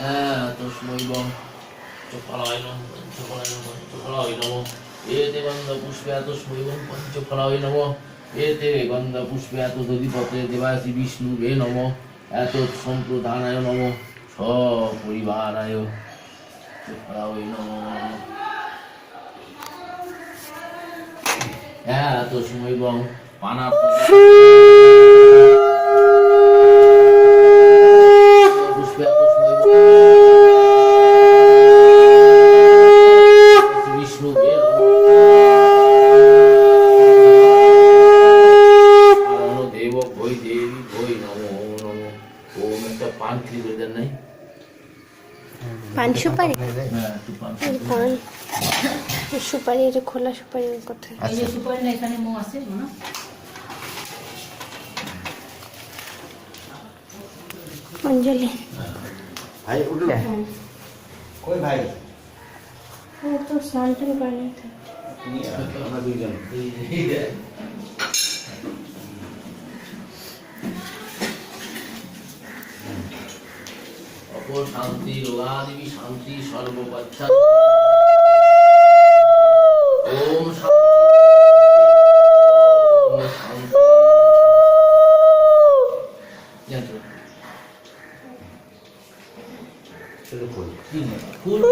ää, tos muiva, chopalaino, panchopalaino, panchopalaino, ete banda pushpya tos muiva, panchopalaino, ete banda pushpya tos অধিপতে দেবাসী বিষ্ণুরে নম এত সম্প্রদানায় নম সপরিবারায় চোপড়ায় নম এত সময় বং পানা ভৈ নমো নমো ওম একটা পান খেয়ে করে দেন নাই পান সুপারি পান সুপারি এটা খোলা সুপারি কোথায় এই যে সুপারি না এখানে মো আছে না অঞ্জলি ভাই উঠলে কই ভাই ও তো স্নান টান করেনি তো। আমরা দুইজন শান্তি উমা দেবী শান্তি। সর্বপচ্ছা ওম শান্তি। ফুল ফুল।